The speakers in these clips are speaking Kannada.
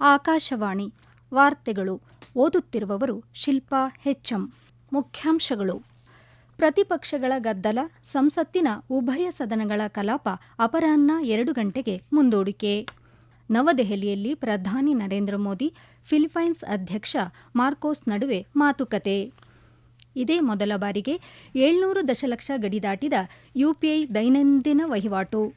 ಆಕಾಶವಾಣಿ ವಾರ್ತೆಗಳು ಓದುತ್ತಿರುವವರು ಶಿಲ್ಪಾ ಹೆಚ್ಎಂ. ಮುಖ್ಯಾಂಶಗಳು. ಪ್ರತಿಪಕ್ಷಗಳ ಗದ್ದಲ, ಸಂಸತ್ತಿನ ಉಭಯ ಸದನಗಳ ಕಲಾಪ ಅಪರಾಹ್ನ ಎರಡು ಗಂಟೆಗೆ ಮುಂದೂಡಿಕೆ. ನವದೆಹಲಿಯಲ್ಲಿ ಪ್ರಧಾನಿ ನರೇಂದ್ರ ಮೋದಿ, ಫಿಲಿಪೈನ್ಸ್ ಅಧ್ಯಕ್ಷ ಮಾರ್ಕೋಸ್ ನಡುವೆ ಮಾತುಕತೆ. ಇದೇ ಮೊದಲ ಬಾರಿಗೆ ಏಳ್ನೂರು ದಶಲಕ್ಷ ಗಡಿ ದಾಟಿದ ಯುಪಿಐ ದೈನಂದಿನ ವಹಿವಾಟು.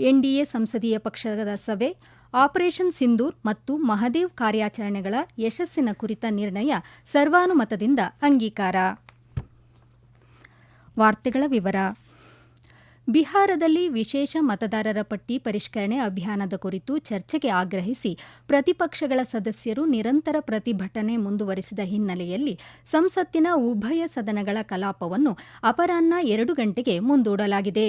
ಎನ್ಡಿಎ ಸಂಸದೀಯ ಪಕ್ಷದ ಸಭೆ, ಆಪರೇಷನ್ ಸಿಂಧೂರ್ ಮತ್ತು ಮಹದೇವ್ ಕಾರ್ಯಾಚರಣೆಗಳ ಯಶಸ್ಸಿನ ಕುರಿತ ನಿರ್ಣಯ ಸರ್ವಾನುಮತದಿಂದ ಅಂಗೀಕಾರ. ವಾರ್ತೆಗಳ ವಿವರ. ಬಿಹಾರದಲ್ಲಿ ವಿಶೇಷ ಮತದಾರರ ಪಟ್ಟಿ ಪರಿಷ್ಕರಣೆ ಅಭಿಯಾನದ ಕುರಿತು ಚರ್ಚೆಗೆ ಆಗ್ರಹಿಸಿ ಪ್ರತಿಪಕ್ಷಗಳ ಸದಸ್ಯರು ನಿರಂತರ ಪ್ರತಿಭಟನೆ ಮುಂದುವರೆಸಿದ ಹಿನ್ನೆಲೆಯಲ್ಲಿ ಸಂಸತ್ತಿನ ಉಭಯ ಸದನಗಳ ಕಲಾಪವನ್ನು ಅಪರಾಹ್ನ ಎರಡು ಗಂಟೆಗೆ ಮುಂದೂಡಲಾಗಿದೆ.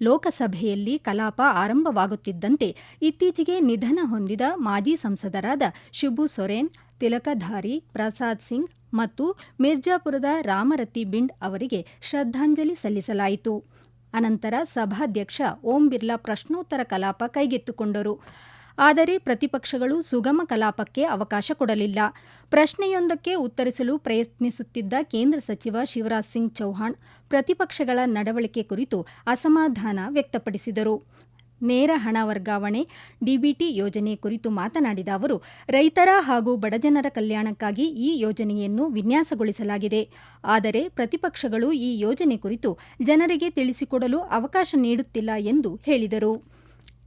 ಲೋಕಸಭೆಯಲ್ಲಿ ಕಲಾಪ ಆರಂಭವಾಗುತ್ತಿದ್ದಂತೆ ಇತ್ತೀಚೆಗೆ ನಿಧನ ಹೊಂದಿದ ಮಾಜಿ ಸಂಸದರಾದ ಶಿಬು ಸೊರೇನ್, ತಿಲಕಧಾರಿ, ಪ್ರಸಾದ್ ಸಿಂಗ್ ಮತ್ತು ಮಿರ್ಜಾಪುರದ ರಾಮರತಿ ಬಿಂಡ್ ಅವರಿಗೆ ಶ್ರದ್ಧಾಂಜಲಿ ಸಲ್ಲಿಸಲಾಯಿತು. ಅನಂತರ ಸಭಾಧ್ಯಕ್ಷ ಓಂ ಬಿರ್ಲಾ ಪ್ರಶ್ನೋತ್ತರ ಕಲಾಪ ಕೈಗೆತ್ತಿಕೊಂಡರು. ಆದರೆ ಪ್ರತಿಪಕ್ಷಗಳು ಸುಗಮ ಕಲಾಪಕ್ಕೆ ಅವಕಾಶ ಕೊಡಲಿಲ್ಲ. ಪ್ರಶ್ನೆಯೊಂದಕ್ಕೆ ಉತ್ತರಿಸಲು ಪ್ರಯತ್ನಿಸುತ್ತಿದ್ದ ಕೇಂದ್ರ ಸಚಿವ ಶಿವರಾಜ್ ಸಿಂಗ್ ಚೌಹಾಣ್ ಪ್ರತಿಪಕ್ಷಗಳ ನಡವಳಿಕೆ ಕುರಿತು ಅಸಮಾಧಾನ ವ್ಯಕ್ತಪಡಿಸಿದರು. ನೇರ ಹಣ ವರ್ಗಾವಣೆ ಡಿಬಿಟಿ ಯೋಜನೆ ಕುರಿತು ಮಾತನಾಡಿದ ಅವರು, ರೈತರ ಹಾಗೂ ಬಡಜನರ ಕಲ್ಯಾಣಕ್ಕಾಗಿ ಈ ಯೋಜನೆಯನ್ನು ವಿನ್ಯಾಸಗೊಳಿಸಲಾಗಿದೆ. ಆದರೆ ಪ್ರತಿಪಕ್ಷಗಳು ಈ ಯೋಜನೆ ಕುರಿತು ಜನರಿಗೆ ತಿಳಿಸಿಕೊಡಲು ಅವಕಾಶ ನೀಡುತ್ತಿಲ್ಲ ಎಂದು ಹೇಳಿದರು.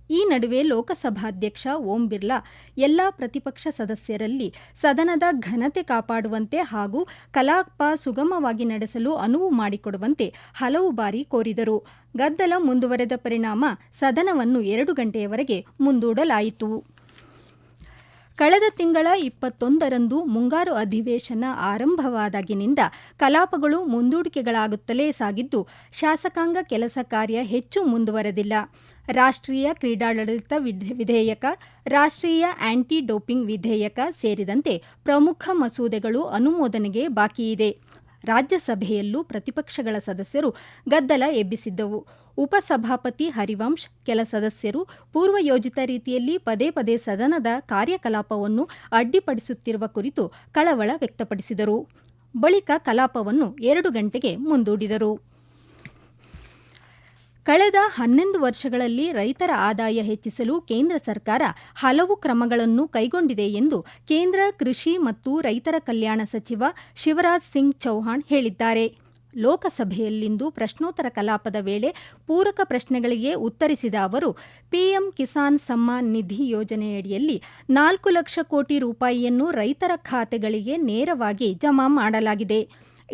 ಈ ನಡುವೆ ಲೋಕಸಭಾಧ್ಯಕ್ಷ ಓಂ ಬಿರ್ಲಾ ಎಲ್ಲ ಪ್ರತಿಪಕ್ಷ ಸದಸ್ಯರಲ್ಲಿ ಸದನದ ಘನತೆ ಕಾಪಾಡುವಂತೆ ಹಾಗೂ ಕಲಾಪ ಸುಗಮವಾಗಿ ನಡೆಸಲು ಅನುವು ಮಾಡಿಕೊಡುವಂತೆ ಹಲವು ಬಾರಿ ಕೋರಿದರು. ಗದ್ದಲ ಮುಂದುವರೆದ ಪರಿಣಾಮ ಸದನವನ್ನು ಎರಡು ಗಂಟೆಯವರೆಗೆ ಮುಂದೂಡಲಾಯಿತು. ಕಳೆದ ತಿಂಗಳ ಇಪ್ಪತ್ತೊಂದರಂದು ಮುಂಗಾರು ಅಧಿವೇಶನ ಆರಂಭವಾದಾಗಿನಿಂದ ಕಲಾಪಗಳು ಮುಂದೂಡಿಕೆಗಳಾಗುತ್ತಲೇ ಸಾಗಿದ್ದು, ಶಾಸಕಾಂಗ ಕೆಲಸ ಕಾರ್ಯ ಹೆಚ್ಚು ಮುಂದುವರೆದಿಲ್ಲ. ರಾಷ್ಟ್ರೀಯ ಕ್ರೀಡಾಡಳಿತ ವಿಧೇಯಕ, ರಾಷ್ಟ್ರೀಯ ಆಂಟಿ ಡೋಪಿಂಗ್ ವಿಧೇಯಕ ಸೇರಿದಂತೆ ಪ್ರಮುಖ ಮಸೂದೆಗಳು ಅನುಮೋದನೆಗೆ ಬಾಕಿಯಿದೆ. ರಾಜ್ಯಸಭೆಯಲ್ಲೂ ಪ್ರತಿಪಕ್ಷಗಳ ಸದಸ್ಯರು ಗದ್ದಲ ಎಬ್ಬಿಸಿದ್ದವು. ಉಪಸಭಾಪತಿ ಹರಿವಂಶ್, ಕೆಲ ಸದಸ್ಯರು ಪೂರ್ವಯೋಜಿತ ರೀತಿಯಲ್ಲಿ ಪದೇ ಪದೇ ಸದನದ ಕಾರ್ಯಕಲಾಪವನ್ನು ಅಡ್ಡಿಪಡಿಸುತ್ತಿರುವ ಕುರಿತು ಕಳವಳ ವ್ಯಕ್ತಪಡಿಸಿದರು. ಬಳಿಕ ಕಲಾಪವನ್ನು ಎರಡು ಗಂಟೆಗೆ ಮುಂದೂಡಿದರು. ಕಳೆದ ಹನ್ನೊಂದು ವರ್ಷಗಳಲ್ಲಿ ರೈತರ ಆದಾಯ ಹೆಚ್ಚಿಸಲು ಕೇಂದ್ರ ಸರ್ಕಾರ ಹಲವು ಕ್ರಮಗಳನ್ನು ಕೈಗೊಂಡಿದೆ ಎಂದು ಕೇಂದ್ರ ಕೃಷಿ ಮತ್ತು ರೈತರ ಕಲ್ಯಾಣ ಸಚಿವ ಶಿವರಾಜ್ ಸಿಂಗ್ ಚೌಹಾಣ್ ಹೇಳಿದ್ದಾರೆ. ಲೋಕಸಭೆಯಲ್ಲಿಂದು ಪ್ರಶ್ನೋತ್ತರ ಕಲಾಪದ ವೇಳೆ ಪೂರಕ ಪ್ರಶ್ನೆಗಳಿಗೆ ಉತ್ತರಿಸಿದ ಅವರು, ಪಿಎಂ ಕಿಸಾನ್ ಸಮ್ಮಾನ್ ನಿಧಿ ಯೋಜನೆಯಡಿಯಲ್ಲಿ ನಾಲ್ಕು ಲಕ್ಷ ಕೋಟಿ ರೂಪಾಯಿಯನ್ನು ರೈತರ ಖಾತೆಗಳಿಗೆ ನೇರವಾಗಿ ಜಮಾ ಮಾಡಲಾಗಿದೆ.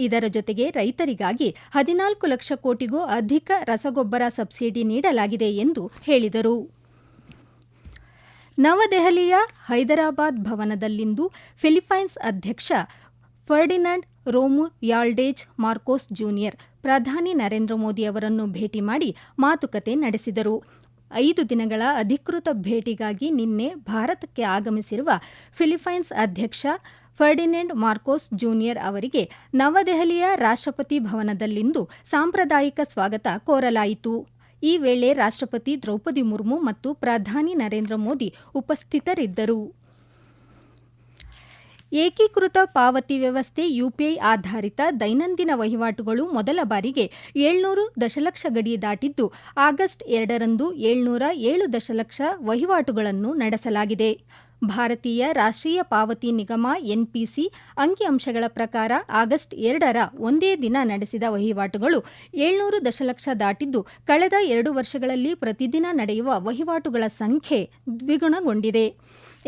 ಇದರ ಜೊತೆಗೆ ರೈತರಿಗಾಗಿ ಹದಿನಾಲ್ಕು ಲಕ್ಷ ಕೋಟಿಗೂ ಅಧಿಕ ರಸಗೊಬ್ಬರ ಸಬ್ಸಿಡಿ ನೀಡಲಾಗಿದೆ ಎಂದು ಹೇಳಿದರು. ನವದೆಹಲಿಯ ಹೈದರಾಬಾದ್ ಭವನದಲ್ಲಿಂದು ಫಿಲಿಪೈನ್ಸ್ ಅಧ್ಯಕ್ಷ Ferdinand Romualdez Marcos junior, ಪ್ರಧಾನಿ ನರೇಂದ್ರ ಮೋದಿ ಅವರನ್ನು ಭೇಟಿ ಮಾಡಿ ಮಾತುಕತೆ ನಡೆಸಿದರು. ಐದು ದಿನಗಳ ಅಧಿಕೃತ ಭೇಟಿಗಾಗಿ ನಿನ್ನೆ ಭಾರತಕ್ಕೆ ಆಗಮಿಸಿರುವ ಫಿಲಿಪೈನ್ಸ್ ಅಧ್ಯಕ್ಷ ಫರ್ಡಿನೆಂಡ್ ಮಾರ್ಕೋಸ್ ಜೂನಿಯರ್ ಅವರಿಗೆ ನವದೆಹಲಿಯ ರಾಷ್ಟ್ರಪತಿ ಭವನದಲ್ಲಿಂದು ಸಾಂಪ್ರದಾಯಿಕ ಸ್ವಾಗತ ಕೋರಲಾಯಿತು. ಈ ವೇಳೆ ರಾಷ್ಟ್ರಪತಿ ದ್ರೌಪದಿ ಮುರ್ಮು ಮತ್ತು ಪ್ರಧಾನಿ ನರೇಂದ್ರ ಮೋದಿ ಉಪಸ್ಥಿತರಿದ್ದರು. ಏಕೀಕೃತ ಪಾವತಿ ವ್ಯವಸ್ಥೆ ಯುಪಿಐ ಆಧಾರಿತ ದೈನಂದಿನ ವಹಿವಾಟುಗಳು ಮೊದಲ ಬಾರಿಗೆ ಏಳ್ನೂರು ದಶಲಕ್ಷ ಗಡಿ ದಾಟಿದ್ದು, ಆಗಸ್ಟ್ ಎರಡರಂದು ಏಳ್ನೂರ ಏಳು ದಶಲಕ್ಷ ವಹಿವಾಟುಗಳನ್ನು ನಡೆಸಲಾಗಿದೆ. ಭಾರತೀಯ ರಾಷ್ಟ್ರೀಯ ಪಾವತಿ ನಿಗಮ ಎನ್ಪಿಸಿ ಅಂಕಿಅಂಶಗಳ ಪ್ರಕಾರ ಆಗಸ್ಟ್ ಎರಡರ ಒಂದೇ ದಿನ ನಡೆಸಿದ ವಹಿವಾಟುಗಳು ಏಳ್ನೂರು ದಶಲಕ್ಷ ದಾಟಿದ್ದು, ಕಳೆದ ಎರಡು ವರ್ಷಗಳಲ್ಲಿ ಪ್ರತಿದಿನ ನಡೆಯುವ ವಹಿವಾಟುಗಳ ಸಂಖ್ಯೆ ದ್ವಿಗುಣಗೊಂಡಿದೆ.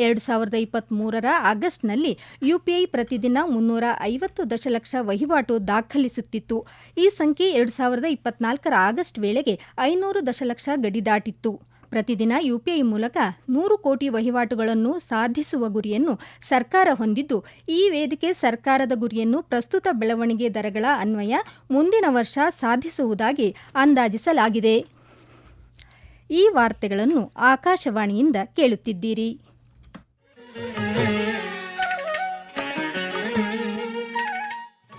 ಎರಡು ಸಾವಿರದ ಇಪ್ಪತ್ತ್ಮೂರರ ಆಗಸ್ಟ್ನಲ್ಲಿ ಯುಪಿಐ ಪ್ರತಿದಿನ ಮುನ್ನೂರ ಐವತ್ತು ದಶಲಕ್ಷ ವಹಿವಾಟು ದಾಖಲಿಸುತ್ತಿತ್ತು. ಈ ಸಂಖ್ಯೆ ಎರಡು ಸಾವಿರದ ಇಪ್ಪತ್ನಾಲ್ಕರ ಆಗಸ್ಟ್ ವೇಳೆಗೆ ಐನೂರು ದಶಲಕ್ಷ ಗಡಿ ದಾಟಿತ್ತು. ಪ್ರತಿದಿನ ಯುಪಿಐ ಮೂಲಕ ನೂರು ಕೋಟಿ ವಹಿವಾಟುಗಳನ್ನು ಸಾಧಿಸುವ ಗುರಿಯನ್ನು ಸರ್ಕಾರ ಹೊಂದಿದ್ದು, ಈ ವೇದಿಕೆ ಸರ್ಕಾರದ ಗುರಿಯನ್ನು ಪ್ರಸ್ತುತ ಬೆಳವಣಿಗೆ ದರಗಳ ಅನ್ವಯ ಮುಂದಿನ ವರ್ಷ ಸಾಧಿಸುವುದಾಗಿ ಅಂದಾಜಿಸಲಾಗಿದೆ. ಈ ವಾರ್ತೆಗಳನ್ನು ಆಕಾಶವಾಣಿಯಿಂದ ಕೇಳುತ್ತಿದ್ದೀರಿ.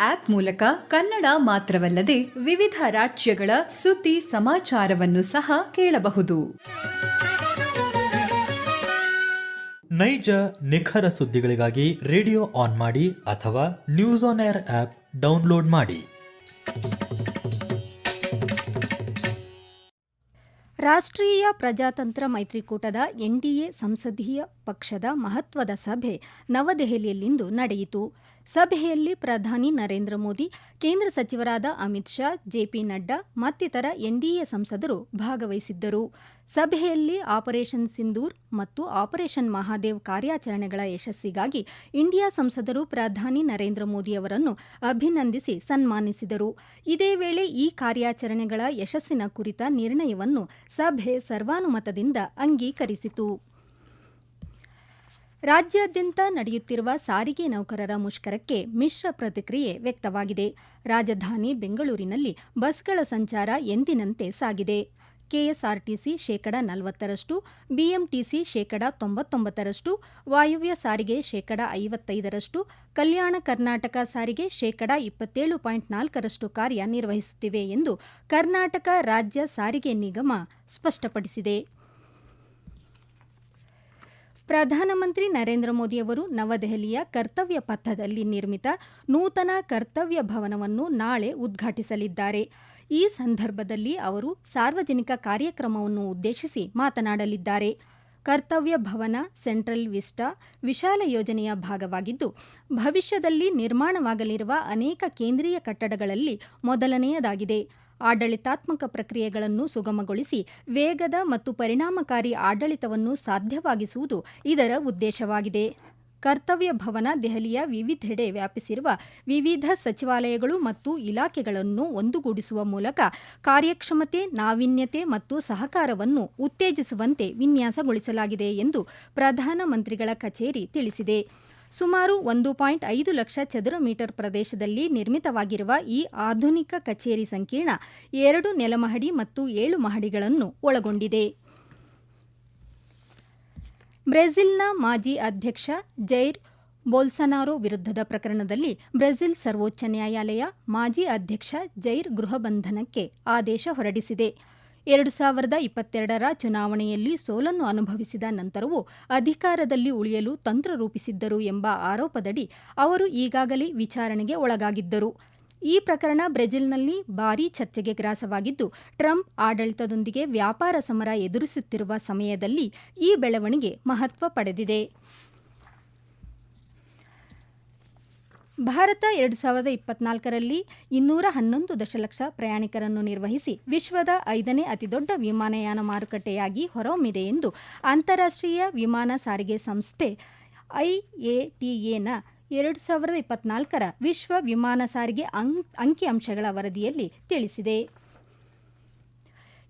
ಆಪ್ ಮೂಲಕ ಕನ್ನಡ ಮಾತ್ರವಲ್ಲದೆ ವಿವಿಧ ರಾಜ್ಯಗಳ ಸುದ್ದಿ ಸಮಾಚಾರವನ್ನು ಸಹ ಕೇಳಬಹುದು. ನೈಜ ನಿಖರ ಸುದ್ದಿಗಳಿಗಾಗಿ ರೇಡಿಯೋ ಆನ್ ಮಾಡಿ ಅಥವಾ news on AIR app download ಮಾಡಿ. ರಾಷ್ಟ್ರೀಯ ಪ್ರಜಾತಂತ್ರ ಮೈತ್ರಿಕೂಟದ ಎನ್ಡಿಎ ಸಂಸದೀಯ ಪಕ್ಷದ ಮಹತ್ವದ ಸಭೆ ನವದೆಹಲಿಯಲ್ಲಿಂದು ನಡೆಯಿತು. ಸಭೆಯಲ್ಲಿ ಪ್ರಧಾನಿ ನರೇಂದ್ರ ಮೋದಿ, ಕೇಂದ್ರ ಸಚಿವರಾದ ಅಮಿತ್ ಶಾ ಜೆಪಿ ನಡ್ಡಾ, ಮತ್ತಿತರ ಎನ್ಡಿಎ ಸಂಸದರು ಭಾಗವಹಿಸಿದ್ದರು. ಸಭೆಯಲ್ಲಿ ಆಪರೇಷನ್ ಸಿಂಧೂರ್ ಮತ್ತು ಆಪರೇಷನ್ ಮಹಾದೇವ್ ಕಾರ್ಯಾಚರಣೆಗಳ ಯಶಸ್ಸಿಗಾಗಿ ಇಂಡಿಯಾ ಸಂಸದರು ಪ್ರಧಾನಿ ನರೇಂದ್ರ ಮೋದಿ ಅವರನ್ನು ಅಭಿನಂದಿಸಿ ಸನ್ಮಾನಿಸಿದರು. ಇದೇ ವೇಳೆ ಈ ಕಾರ್ಯಾಚರಣೆಗಳ ಯಶಸ್ಸಿನ ಕುರಿತ ನಿರ್ಣಯವನ್ನು ಸಭೆ ಸರ್ವಾನುಮತದಿಂದ ಅಂಗೀಕರಿಸಿತು. ರಾಜ್ಯಾದ್ಯಂತ ನಡೆಯುತ್ತಿರುವ ಸಾರಿಗೆ ನೌಕರರ ಮುಷ್ಕರಕ್ಕೆ ಮಿಶ್ರ ಪ್ರತಿಕ್ರಿಯೆ ವ್ಯಕ್ತವಾಗಿದೆ. ರಾಜಧಾನಿ ಬೆಂಗಳೂರಿನಲ್ಲಿ ಬಸ್ಗಳ ಸಂಚಾರ ಎಂದಿನಂತೆ ಸಾಗಿದೆ. ಕೆಎಸ್ಆರ್ಟಿಸಿ ಶೇಕಡ ನಲವತ್ತರಷ್ಟು, ಬಿಎಂಟಿಸಿ ಶೇಕಡ ತೊಂಬತ್ತೊಂಬತ್ತರಷ್ಟು, ವಾಯುವ್ಯ ಸಾರಿಗೆ ಶೇಕಡ ಐವತ್ತೈದರಷ್ಟು, ಕಲ್ಯಾಣ ಕರ್ನಾಟಕ ಸಾರಿಗೆ ಶೇಕಡ ಇಪ್ಪತ್ತೇಳು ಪಾಯಿಂಟ್ ನಾಲ್ಕರಷ್ಟು ಕಾರ್ಯನಿರ್ವಹಿಸುತ್ತಿವೆ ಎಂದು ಕರ್ನಾಟಕ ರಾಜ್ಯ ಸಾರಿಗೆ ನಿಗಮ ಸ್ಪಷ್ಟಪಡಿಸಿದೆ. ಪ್ರಧಾನಮಂತ್ರಿ ನರೇಂದ್ರ ಮೋದಿಯವರು ನವದೆಹಲಿಯ ಕರ್ತವ್ಯ ಪಥದಲ್ಲಿ ನಿರ್ಮಿತ ನೂತನ ಕರ್ತವ್ಯ ಭವನವನ್ನು ನಾಳೆ ಉದ್ಘಾಟಿಸಲಿದ್ದಾರೆ. ಈ ಸಂದರ್ಭದಲ್ಲಿ ಅವರು ಸಾರ್ವಜನಿಕ ಕಾರ್ಯಕ್ರಮವನ್ನು ಉದ್ದೇಶಿಸಿ ಮಾತನಾಡಲಿದ್ದಾರೆ. ಕರ್ತವ್ಯ ಭವನ, ಸೆಂಟ್ರಲ್ ವಿಸ್ಟಾ, ವಿಶಾಲ ಯೋಜನೆಯ ಭಾಗವಾಗಿದ್ದು, ಭವಿಷ್ಯದಲ್ಲಿ ನಿರ್ಮಾಣವಾಗಲಿರುವ ಅನೇಕ ಕೇಂದ್ರೀಯ ಕಟ್ಟಡಗಳಲ್ಲಿ ಮೊದಲನೆಯದಾಗಿದೆ. ಆಡಳಿತಾತ್ಮಕ ಪ್ರಕ್ರಿಯೆಗಳನ್ನು ಸುಗಮಗೊಳಿಸಿ ವೇಗದ ಮತ್ತು ಪರಿಣಾಮಕಾರಿ ಆಡಳಿತವನ್ನು ಸಾಧ್ಯವಾಗಿಸುವುದು ಇದರ ಉದ್ದೇಶವಾಗಿದೆ. ಕರ್ತವ್ಯ ಭವನ ದೆಹಲಿಯ ವಿವಿಧೆಡೆ ವ್ಯಾಪಿಸಿರುವ ವಿವಿಧ ಸಚಿವಾಲಯಗಳು ಮತ್ತು ಇಲಾಖೆಗಳನ್ನು ಒಂದುಗೂಡಿಸುವ ಮೂಲಕ ಕಾರ್ಯಕ್ಷಮತೆ, ನಾವೀನ್ಯತೆ ಮತ್ತು ಸಹಕಾರವನ್ನು ಉತ್ತೇಜಿಸುವಂತೆ ವಿನ್ಯಾಸಗೊಳಿಸಲಾಗಿದೆ ಎಂದು ಪ್ರಧಾನಮಂತ್ರಿಗಳ ಕಚೇರಿ ತಿಳಿಸಿದೆ. ಸುಮಾರು ಒಂದು ಪಾಯಿಂಟ್ ಐದು ಲಕ್ಷ ಚದುರ ಮೀಟರ್ ಪ್ರದೇಶದಲ್ಲಿ ನಿರ್ಮಿತವಾಗಿರುವ ಈ ಆಧುನಿಕ ಕಚೇರಿ ಸಂಕೀರ್ಣ ಎರಡು ನೆಲಮಹಡಿ ಮತ್ತು ಏಳು ಮಹಡಿಗಳನ್ನು ಒಳಗೊಂಡಿದೆ. ಬ್ರೆಜಿಲ್ನ ಮಾಜಿ ಅಧ್ಯಕ್ಷ ಜೈರ್ ಬೋಲ್ಸನಾರೋ ವಿರುದ್ಧದ ಪ್ರಕರಣದಲ್ಲಿ ಬ್ರೆಜಿಲ್ ಸರ್ವೋಚ್ಚ ನ್ಯಾಯಾಲಯ ಮಾಜಿ ಅಧ್ಯಕ್ಷ ಜೈರ್ ಗೃಹ ಆದೇಶ ಹೊರಡಿಸಿದೆ. ಎರಡು ಸಾವಿರದ ಇಪ್ಪತ್ತೆರಡರ ಚುನಾವಣೆಯಲ್ಲಿ ಸೋಲನ್ನು ಅನುಭವಿಸಿದ ನಂತರವೂ ಅಧಿಕಾರದಲ್ಲಿ ಉಳಿಯಲು ತಂತ್ರ ರೂಪಿಸಿದ್ದರು ಎಂಬ ಆರೋಪದಡಿ ಅವರು ಈಗಾಗಲೇ ವಿಚಾರಣೆಗೆ ಒಳಗಾಗಿದ್ದರು. ಈ ಪ್ರಕರಣ ಬ್ರೆಜಿಲ್ನಲ್ಲಿ ಭಾರೀ ಚರ್ಚೆಗೆ ಗ್ರಾಸವಾಗಿದ್ದು, ಟ್ರಂಪ್ ಆಡಳಿತದೊಂದಿಗೆ ವ್ಯಾಪಾರ ಸಮರ ಎದುರಿಸುತ್ತಿರುವ ಸಮಯದಲ್ಲಿ ಈ ಬೆಳವಣಿಗೆ ಮಹತ್ವ ಪಡೆದಿದೆ. ಭಾರತ ಎರಡು ಸಾವಿರದ ಇಪ್ಪತ್ನಾಲ್ಕರಲ್ಲಿ ಇನ್ನೂರ ಹನ್ನೊಂದು ದಶಲಕ್ಷ ಪ್ರಯಾಣಿಕರನ್ನು ನಿರ್ವಹಿಸಿ ವಿಶ್ವದ ಐದನೇ ಅತಿದೊಡ್ಡ ವಿಮಾನಯಾನ ಮಾರುಕಟ್ಟೆಯಾಗಿ ಹೊರಹೊಮ್ಮಿದೆ ಎಂದು ಅಂತಾರಾಷ್ಟ್ರೀಯ ವಿಮಾನ ಸಾರಿಗೆ ಸಂಸ್ಥೆ ಐಎಟಿಎನ ಎರಡು ಸಾವಿರದ ಇಪ್ಪತ್ನಾಲ್ಕರ ವಿಶ್ವ ವಿಮಾನ ಸಾರಿಗೆ ಅಂ ಅಂಕಿಅಂಶಗಳ ವರದಿಯಲ್ಲಿ ತಿಳಿಸಿದೆ.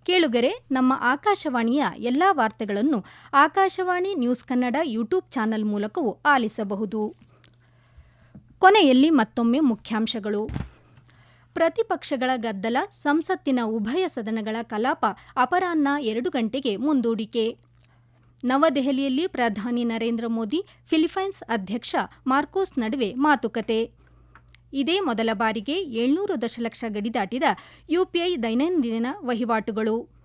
ಕೇಳುಗರೆ, ನಮ್ಮ ಆಕಾಶವಾಣಿಯ ಎಲ್ಲ ವಾರ್ತೆಗಳನ್ನು Akashvani news Kannada YouTube channel ಮೂಲಕವೂ ಆಲಿಸಬಹುದು. ಕೊನೆಯಲ್ಲಿ ಮತ್ತೊಮ್ಮೆ ಮುಖ್ಯಾಂಶಗಳು. ಪ್ರತಿಪಕ್ಷಗಳ ಗದ್ದಲ, ಸಂಸತ್ತಿನ ಉಭಯ ಸದನಗಳ ಕಲಾಪ ಅಪರಾಹ್ನ ಎರಡು ಗಂಟೆಗೆ ಮುಂದೂಡಿಕೆ. ನವದೆಹಲಿಯಲ್ಲಿ ಪ್ರಧಾನಿ ನರೇಂದ್ರ ಮೋದಿ, ಫಿಲಿಪೈನ್ಸ್ ಅಧ್ಯಕ್ಷ ಮಾರ್ಕೋಸ್ ನಡುವೆ ಮಾತುಕತೆ. ಇದೇ ಮೊದಲ ಬಾರಿಗೆ ಏಳ್ನೂರು ದಶಲಕ್ಷ ಗಡಿ ದಾಟಿದ ಯುಪಿಐ ದೈನಂದಿನ ವಹಿವಾಟುಗಳು.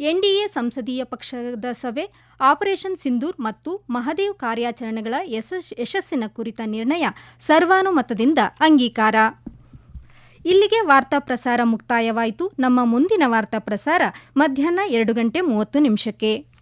ಎನ್ಡಿಎ ಸಂಸದೀಯ ಪಕ್ಷದ ಸಭೆ, ಆಪರೇಷನ್ ಸಿಂಧೂರ್ ಮತ್ತು ಮಹದೇವ್ ಕಾರ್ಯಾಚರಣೆಗಳ ಯಶಸ್, ಯಶಸ್ಸಿನ ಕುರಿತ ನಿರ್ಣಯ ಸರ್ವಾನುಮತದಿಂದ ಅಂಗೀಕಾರ. ಇಲ್ಲಿಗೆ ವಾರ್ತಾ ಪ್ರಸಾರ ಮುಕ್ತಾಯವಾಯಿತು. ನಮ್ಮ ಮುಂದಿನ ವಾರ್ತಾ ಪ್ರಸಾರ ಮಧ್ಯಾಹ್ನ ಎರಡು ಗಂಟೆ ಮೂವತ್ತು ನಿಮಿಷಕ್ಕೆ.